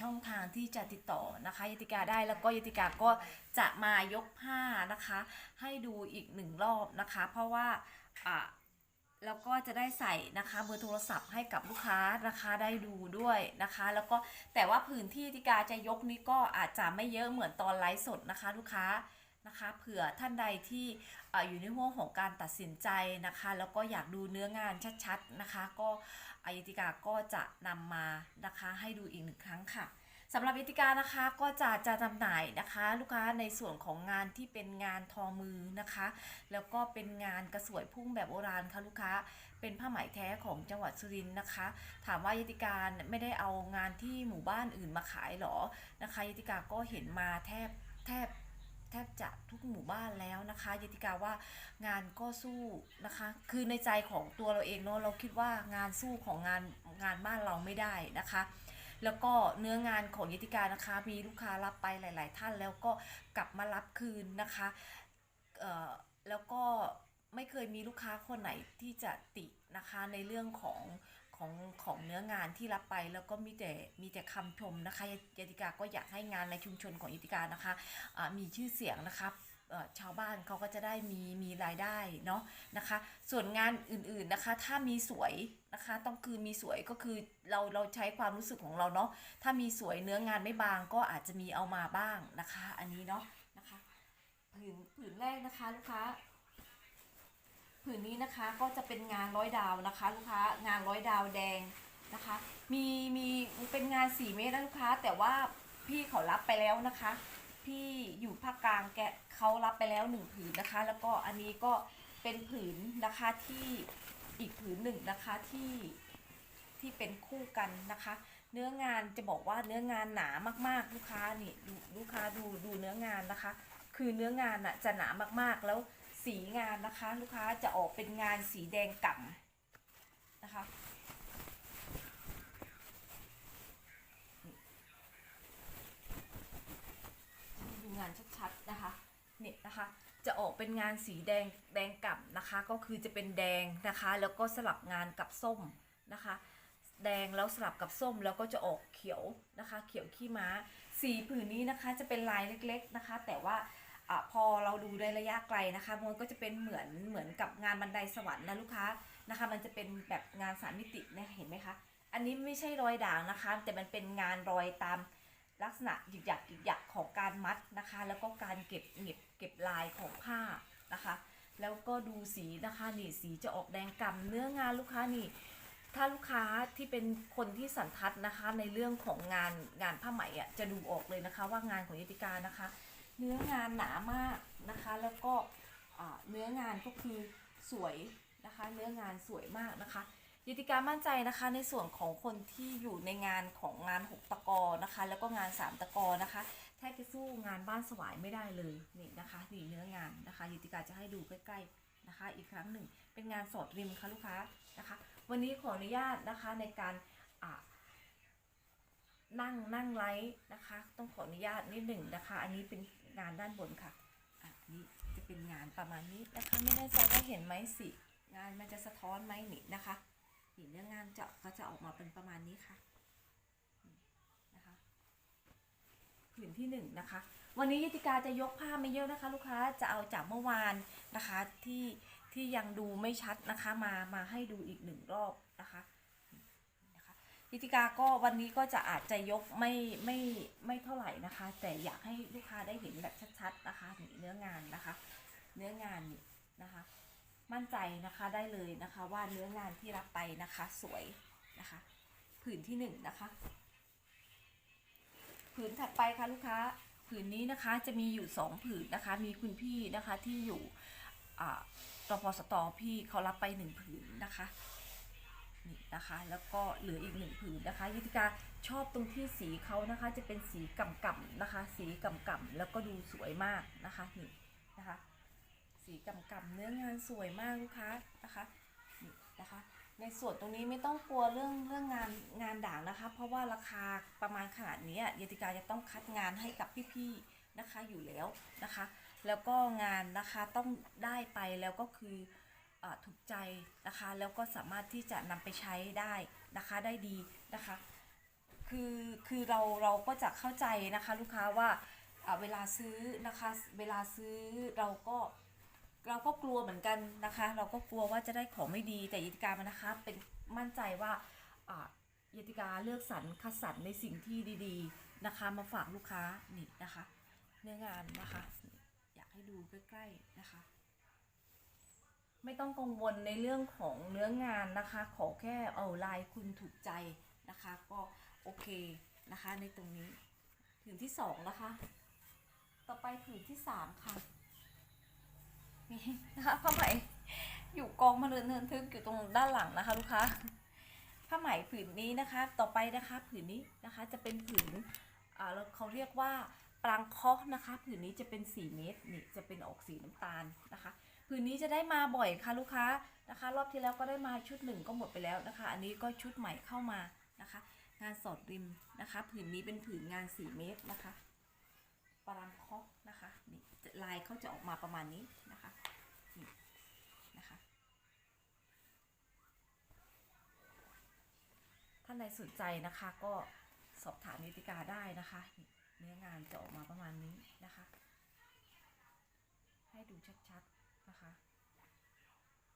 ช่องทางที่จะติดต่อนะคะยติกาได้แล้วก็ยติกาก็จะมายกผ้านะคะ ให้ดูอีกหนึ่งรอบนะคะ เพราะว่าอะแล้วก็จะได้ใส่นะคะเบอร์โทรศัพท์ให้กับลูกค้านะคะได้ดูด้วยนะคะ แล้วก็แต่ว่าพื้นที่ยติกาจะยกนี้ก็อาจจะไม่เยอะเหมือนตอนไลฟ์สดนะคะ ลูกค้า นะคะเผื่อท่านใดที่ออยู่ในห่วงของการตัดสินใจนะคะ แล้วก็อยากดูเนื้องานชัดๆนะคะ ก็อายติกาก็จะนำมานะคะให้ดูอีกหนึ่งครั้งค่ะสำหรับวิติกานะคะก็จะจะจำหน่ายนะคะ ลูกค้าในส่วนของงานที่เป็นงานทอมือนะคะ แล้วก็เป็นงานกระสวยพุ่งแบบโบราณค่ะลูกค้าเป็นผ้าไหมแท้ของจังหวัดสุรินทร์นะคะ ถามว่ายติการไม่ได้เอางานที่หมู่บ้านอื่นมาขายหรอนะคะยติกาก็เห็นมาแทบแทบ แทบจะทุกหมู่บ้านแล้วนะคะยติกาว่างานก็สู้นะคะ คือในใจของตัวเราเองเนาะเราคิดว่างานสู้ของงานงานบ้านเราไม่ได้นะคะ แล้วก็เนื้องานของยติกานะคะ มีลูกค้ารับไปหลาย ๆ ท่านแล้วก็กลับมารับคืนนะคะเอ่อแล้วก็ไม่เคยมีลูกค้าคนไหนที่จะตินะคะในเรื่องของ ของของเนื้องานที่รับไปแล้วก็มีแต่มีแต่คำชมนะคะยติกาก็อยากให้งานในชุมชนของยติกานะคะอ่ามีชื่อเสียงนะคะชาวบ้านเขาก็จะได้มีมีรายได้เนาะนะคะ ส่วนงานอื่นๆนะคะถ้ามีสวยนะคะต้องคือมีสวยก็คือเราเราใช้ความรู้สึกของเราเนาะถ้ามีสวยเนื้องานไม่บางก็อาจจะมีเอามาบ้างนะคะ อันนี้เนาะนะคะผืนผืนแรกนะคะลูกค้า ผืนนี้นะคะก็จะเป็นงานร้อยดาวนะคะ ลูกค้างานร้อยดาวแดงนะคะ มีมีเป็นงาน4เมตรนะลูกค้า แต่ว่าพี่เขารับไปแล้วนะคะ พี่อยู่ภาคกลางแกเขารับไปแล้วหนึ่งผืนนะคะ แล้วก็อันนี้ก็เป็นผืนนะคะที่อีกผืนหนึ่งนะคะที่ที่เป็นคู่กันนะคะ เนื้องานจะบอกว่าเนื้องานหนามากๆ ลูกค้านี่ดูลูกค้าดูดูเนื้องานนะคะ คือเนื้องานอะจะหนามากๆแล้ว สีงานนะคะ ลูกค้าจะออกเป็นงานสีแดงก่ำนะคะดูงานชัดๆนะคะเนี่ยนะคะจะออกเป็นงานสีแดงแดงกล่ำนะคะ ก็คือจะเป็นแดงนะคะ แล้วก็สลับงานกับส้มนะคะ แดงแล้วสลับกับส้มแล้วก็จะออกเขียวนะคะ เขียวขี้ม้า สีผืนนี้นะคะจะเป็นลายเล็กๆนะคะ แต่ว่า อพอเราดูในระยะไกลนะคะมันก็จะเป็นเหมือนเหมือนกับงานบันไดสวรรค์นะลูกค้านะคะ มันจะเป็นแบบงานสามมิติเนี่ยเห็นไหมคะ อันนี้ไม่ใช่รอยด่างนะคะ แต่มันเป็นงานรอยตามลักษณะหยิกหยักหยิกหยักของการมัดนะคะ แล้วก็การเก็บเก็บเก็บลายของผ้านะคะ แล้วก็ดูสีนะคะนี่สีจะออกแดงกำเนื้องานลูกค้านี่ถ้าลูกค้าที่เป็นคนที่สันทัดนะคะในเรื่องของงานงานผ้าไหมอะจะดูออกเลยนะคะ ว่างานของยติกานะคะ เนื้องานหนามากนะคะ แล้วก็เนื้องานก็คือสวยนะคะ เนื้องานสวยมากนะคะยติการมั่นใจนะคะในส่วนของคนที่อยู่ในงานของงาน 6 ตะกอนะคะ แล้วก็งาน 3 ตะกอนะคะแทบจะสู้งานบ้านสวายไม่ได้เลยนี่นะคะนี่เนื้องานนะคะยติการจะให้ดูใกล้ๆนะคะ อีกครั้งหนึ่งเป็นงานสอดริมค่ะลูกค้านะคะ วันนี้ขออนุญาตนะคะในการนั่งนั่งไลฟ์นะคะ ต้องขออนุญาตนิดหนึ่งนะคะ อันนี้เป็น งานด้านบนค่ะอันนี้จะเป็นงานประมาณนี้นะคะไม่แน่ใจว่าเห็นไหมสิงานมันจะสะท้อนไหมนี่นะคะสีเนื้องานจะก็จะออกมาเป็นประมาณนี้ค่ะนะคะผืนที่หนึ่งนะคะ วันนี้ยติกาจะยกผ้าไม่เยอะนะคะ ลูกค้าจะเอาจากเมื่อวานนะคะที่ที่ยังดูไม่ชัดนะคะมามาให้ดูอีกหนึ่งรอบนะคะ ยติกาก็วันนี้ก็จะอาจจะยกไม่ไม่ไม่เท่าไหร่นะคะ แต่อยากให้ลูกค้าได้เห็นแบบชัดๆนะคะมีเนื้องานนะคะ เนื้องานนะคะ มั่นใจนะคะได้เลยนะคะว่าเนื้องานที่รับไปนะคะสวยนะคะผืนที่หนึ่งนะคะผืนถัดไปค่ะลูกค้าผืนนี้นะคะจะมีอยู่สองผืนนะคะ มีคุณพี่นะคะที่อยู่อ่ารพสตพี่เขารับไปหนึ่งผืนนะคะ นี่นะคะ แล้วก็เหลืออีกหนึ่งผืนนะคะยิติกาชอบตรงที่สีเขานะคะจะเป็นสีกำกำๆนะคะ สีกำกำๆแล้วก็ดูสวยมากนะคะนี่นะคะ สีกำกำเนื้องานสวยมากลูกค้านะคะนี่นะคะ ในส่วนตรงนี้ไม่ต้องกลัวเรื่องเรื่องงานงานด่างนะคะ เพราะว่าราคาประมาณขนาดนี้ยติกาจะต้องคัดงานให้กับพี่ๆนะคะอยู่แล้วนะคะ แล้วก็งานนะคะต้องได้ไปแล้วก็คือ ถูกใจนะคะแล้วก็สามารถที่จะนำไปใช้ได้นะคะได้ดีนะคะ คือคือเราเราก็จะเข้าใจนะคะลูกค้าว่าเวลาซื้อนะคะเวลาซื้อเราก็เราก็กลัวเหมือนกันนะคะ เราก็กลัวว่าจะได้ของไม่ดีแต่ยติกามันนะคะเป็นมั่นใจว่ายติการเลือกสรรคัดสรรในสิ่งที่ดีๆนะคะ มาฝากลูกค้านี่นะคะ เนื้องานนะคะ อยากให้ดูใกล้ๆนะคะ ไม่ต้องกังวลในเรื่องของเนื้องานนะคะ ขอแค่เอาลายคุณถูกใจนะคะ ก็โอเคนะคะ ในตรงนี้ผืนที่สองนะคะ ต่อไปผืนที่สามค่ะนี่นะคะผ้าไหมอยู่กองมาเนินเนินทึกอยู่ตรงด้านหลังนะคะลูกค้าผ้าไหมผืนนี้นะคะ ต่อไปนะคะผืนนี้นะคะจะเป็นผืนอ่าเขาเรียกว่าปรางเคาะนะคะ ผืนนี้จะเป็น 4 เมตรนี่จะเป็นออกสีน้ำตาลนะคะ ผืนนี้จะได้มาบ่อยค่ะลูกค้านะคะ รอบที่แล้วก็ได้มาชุดหนึ่งก็หมดไปแล้วนะคะ อันนี้ก็ชุดใหม่เข้ามานะคะ งานสอดริมนะคะ ผืนนี้เป็นผืนงาน 4 เมตรนะคะปรางเคาะนะคะนี่ลายเขาจะออกมาประมาณนี้นะคะนี่นะคะท่านใดสนใจนะคะก็สอบถามนิติกาได้นะคะเนื้องานจะออกมาประมาณนี้นะคะ ให้ดูชัดๆ นะคะ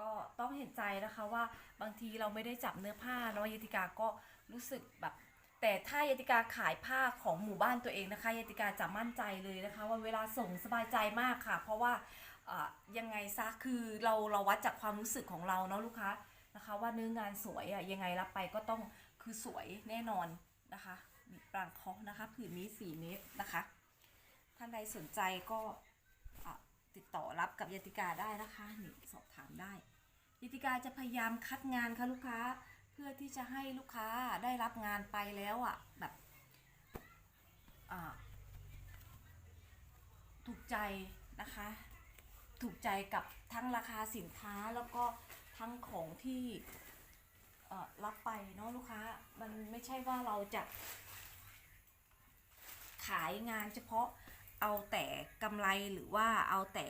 ก็ต้องเห็นใจนะคะว่าบางทีเราไม่ได้จับเนื้อผ้าเนาะยติกาก็รู้สึกแบบ แต่ถ้ายติกาขายผ้าของหมู่บ้านตัวเองนะคะยติกาจะมั่นใจเลยนะคะ ว่าเวลาส่งสบายใจมากค่ะ เพราะว่ายังไงซะคือเราเราวัดจากความรู้สึกของเราเนาะลูกค้านะคะ ว่าเนื้องานสวยอะยังไงรับไปก็ต้องคือสวยแน่นอนนะคะปรางเคาะนะคะผืนนี้4เมตรนะคะ ท่านใดสนใจก็ ติดต่อรับกับยติกาได้นะคะนี่สอบถามได้ยติกาจะพยายามคัดงานค่ะลูกค้า เพื่อที่จะให้ลูกค้าได้รับงานไปแล้วอะแบบอ่าถูกใจนะคะ ถูกใจกับทั้งราคาสินค้าแล้วก็ทั้งของที่เอ่อรับไปเนาะลูกค้ามันไม่ใช่ว่าเราจะขายงานเฉพาะ เอาแต่กำไรหรือว่าเอาแต่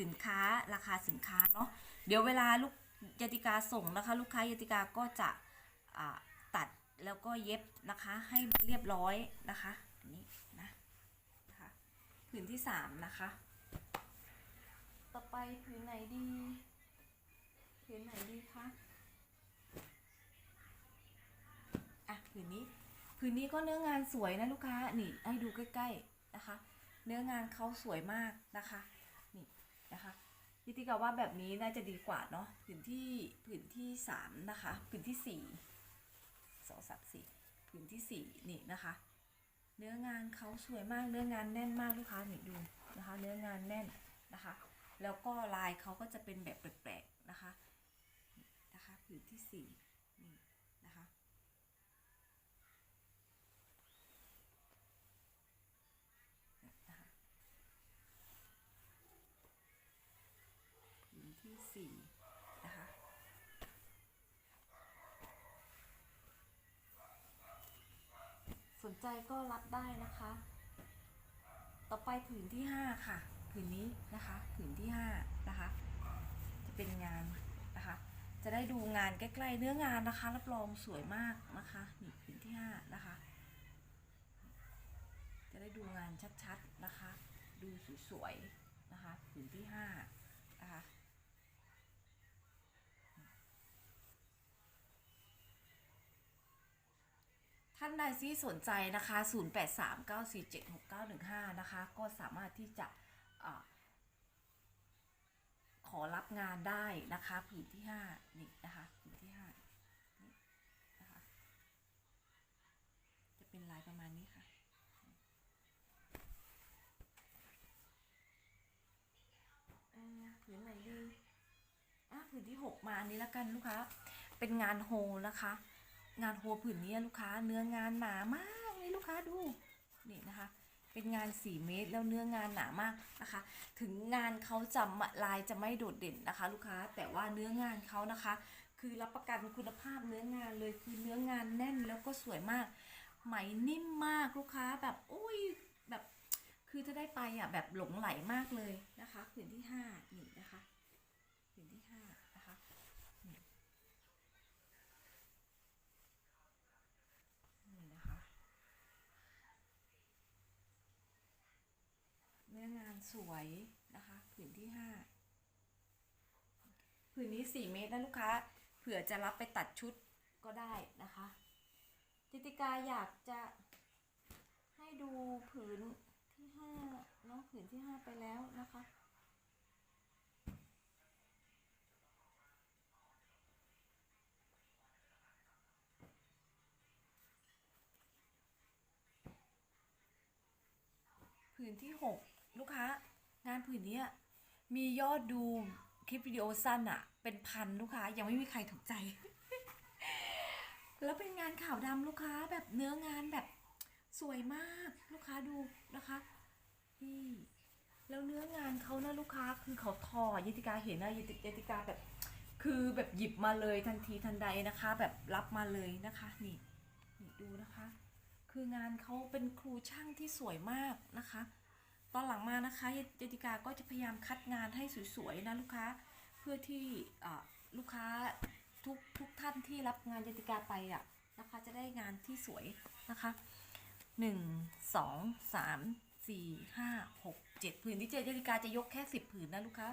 สินค้าราคาสินค้าเนาะเดี๋ยวเวลาลูกยติกาส่งนะคะ ลูกค้ายติกาก็จะตัดแล้วก็เย็บนะคะให้มันเรียบร้อยนะคะนนี้นะนะคะผืนที่สามนะคะ ต่อไปผืนไหนดีผืนไหนดีคะอะผืนนี้ผืนนี้ก็เนื้องานสวยนะลูกค้านี่ให้ดูใกล้ๆนะคะ เนื้องานเขาสวยมากนะคะนี่นะคะพิธีกาว่าแบบนี้น่าจะดีกว่าเนาะผืนที่ผืนที่สามนะคะผืนที่สี่สองสามสี่ผืนที่สี่นี่นะคะ เนื้องานเขาสวยมากเนื้องานแน่นมากลูกค้านี่ดูนะคะ เนื้องานแน่นนะคะ แล้วก็ลายเขาก็จะเป็นแบบแปลกๆนะคะนี่นะคะผืนที่สี่ 4 นะคะ สนใจก็รับได้นะคะ ต่อไปผืนที่ 5 ค่ะ ผืนนี้นะคะ ผืนที่ 5 นะคะ จะเป็นงานนะคะ จะได้ดูงานใกล้ๆเนื้องานนะคะ รับรองสวยมากนะคะนี่ผืนที่ 5 นะคะ จะได้ดูงานชัดๆนะคะ ดูสวยๆนะคะผืนที่ 5 นะคะ ท่านใดที่สนใจนะคะ 0839476915 นะคะ ก็สามารถที่จะอาขอรับงานได้นะคะผืนที่ 5 นี่นะคะผืนที่ 5 นี่นะคะ จะเป็นลายประมาณนี้ค่ะอ่าผืนไหนดีอะผืนที่หกมานี้แล้วกันลูกค้า เป็นงานโฮนะคะ งานโฮผืนนี้ลูกค้าเนื้องานหนามากเลยลูกค้าดูนี่นะคะ เป็นงาน 4 เมตรแล้วเนื้องานหนามากนะคะ ถึงงานเขาจะลายจะไม่โดดเด่นนะคะ ลูกค้าแต่ว่าเนื้องานเขานะคะ คือรับประกันคุณภาพเนื้องานเลยคือเนื้องานแน่นแล้วก็สวยมาก ไหมนิ่มมากลูกค้าแบบอุ้ยแบบคือจะได้ไปอะแบบหลงไหลมากเลยนะคะผืนที่ห้านี่นะคะผืนที่ห้านะคะนี่นี่นะคะ สวยนะคะผืนที่ห้าผืนนี้สี่เมตรนะลูกค้าเผื่อจะรับไปตัดชุดก็ได้นะคะจิติกาอยากจะให้ดูผืนที่ห้าเนาะผืนที่ห้าไปแล้วนะคะผืนที่6 ลูกค้างานผืนนี้มียอดดูคลิปวิดีโอสั้นอะเป็นพันลูกค้ายังไม่มีใครถูกใจ แล้วเป็นงานขาวดำลูกค้าแบบเนื้องานแบบสวยมากลูกค้าดูนะคะนี่แล้วเนื้องานเขานะลูกค้าคือเขาทอยติกาเห็นนะยติยติกาแบบ คือแบบหยิบมาเลยทันทีทันใดนะคะ แบบรับมาเลยนะคะนี่นี่ดูนะคะ คืองานเขาเป็นครูช่างที่สวยมากนะคะ ตอนหลังมานะคะเจติกาก็จะพยายามคัดงานให้สวยๆนะลูกค้าเพื่อที่ลูกค้าทุกทุกท่านที่รับงานเจติกาไปอะนะคะจะได้งานที่สวยนะคะหนึ่งสองสามสี่ห้าหกเจ็ดผืนที่เจติกาจะยกแค่สิบผืนนะลูกค้า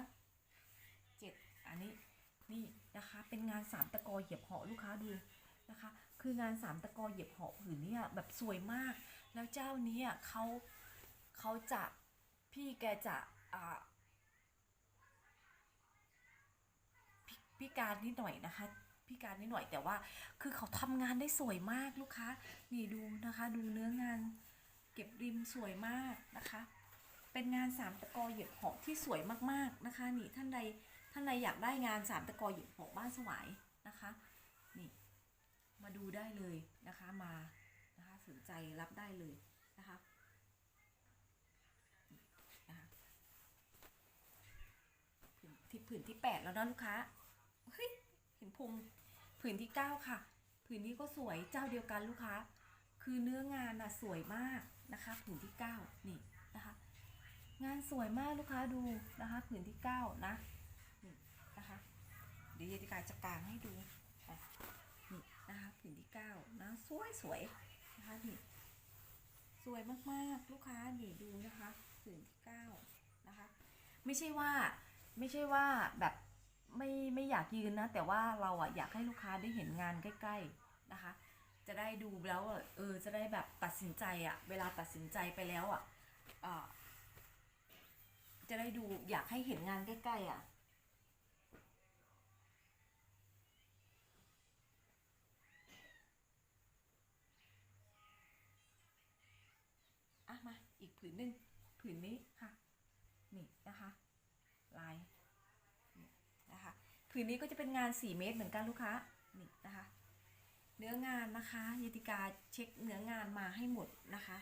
เจ็ดอันนี้นี่นะคะเป็นงานสามตะกอเหยียบเหาะลูกค้าดูนะคะคืองานสามตะกอเหยียบเหาะผืนเนี่ยแบบสวยมาก แล้วเจ้านี้อะเขาเขาจะ พี่แกจะอ่าพิพิการนิดหน่อยนะคะพิการนิดหน่อยแต่ว่าคือเขาทำงานได้สวยมากลูกค้า นี่ดูนะคะ ดูเนื้องาน เก็บริมสวยมากนะคะ เป็นงานสามตะกอเหยียบหาะที่สวยมากๆนะคะ นี่ท่านใดท่านใดอยากได้งานสามตะกอเหยียบหาะบ้านสวายนะคะ นี่มาดูได้เลยนะคะมานะคะสนใจรับได้เลยนะคะผืน ที่ผืนที่แปดแล้วนะลูกค้าเฮ้ยเห็นพุงผืนที่เก้าค่ะ ผืนนี้ก็สวยเจ้าเดียวกันลูกค้า คือเนื้องานน่ะสวยมากนะคะ ผืนที่เก้านี่นะคะ งานสวยมากลูกค้าดูนะคะ ผืนที่เก้านะนี่นะคะ เดี๋ยวเยติกาจะกางให้ดูนี่นะคะผืนที่เก้านะสวยสวยนะคะนี่สวยมากๆ ลูกค้านี่ดูนะคะผืนที่เก้านะคะ ไม่ใช่ว่า ไม่ใช่ว่าแบบไม่ไม่อยากยืนนะ แต่ว่าเราอะอยากให้ลูกค้าได้เห็นงานใกล้ๆนะคะ จะได้ดูแล้วเออจะได้แบบตัดสินใจอะเวลาตัดสินใจไปแล้วอะอ่าจะได้ดูอยากให้เห็นงานใกล้ๆอะอะมาอีกผืนหนึ่งผืนนี้นะคะ ลายนี่นะคะ ผืนนี้ก็จะเป็นงาน 4 เมตรเหมือนกันลูกค้านี่นะคะ เนื้องานนะคะยติกาเช็คเนื้องานมาให้หมดนะคะ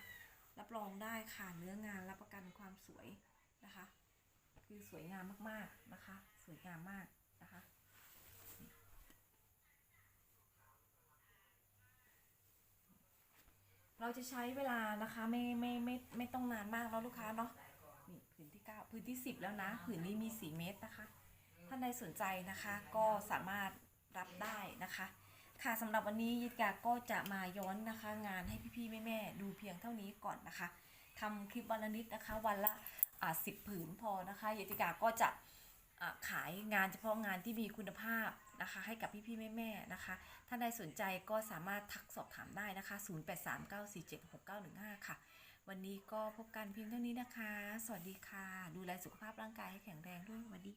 รับรองได้ค่ะเนื้องานรับประกันความสวยนะคะ คือสวยงามมากๆนะคะ สวยงามมากนะคะเราจะใช้เวลานะคะไม่ไม่ไม่ไม่ต้องนานมากแล้วลูกค้าเนาะนี่ผืนที่9ผืนที่10แล้วนะ ผืนนี้มี4เมตรนะคะ ท่านใดสนใจนะคะก็สามารถรับได้นะคะ ค่ะสำหรับวันนี้ยิกาก็จะมาย้อนนะคะ งานให้พี่ๆแม่ๆดูเพียงเท่านี้ก่อนนะคะทำคลิปวันละนิดนะคะ วันละอ่าสิบผืนพอนะคะยิติกาก็จะอ่าขายงานเฉพาะงานที่มีคุณภาพนะคะ ให้กับพี่ๆแม่ๆนะคะ ท่านใดสนใจก็สามารถทักสอบถามได้นะคะ 0839476915 ค่ะ วันนี้ก็พบกันเพียงเท่านี้นะคะ สวัสดีค่ะ ดูแลสุขภาพร่างกายให้แข็งแรงด้วยสวัสดี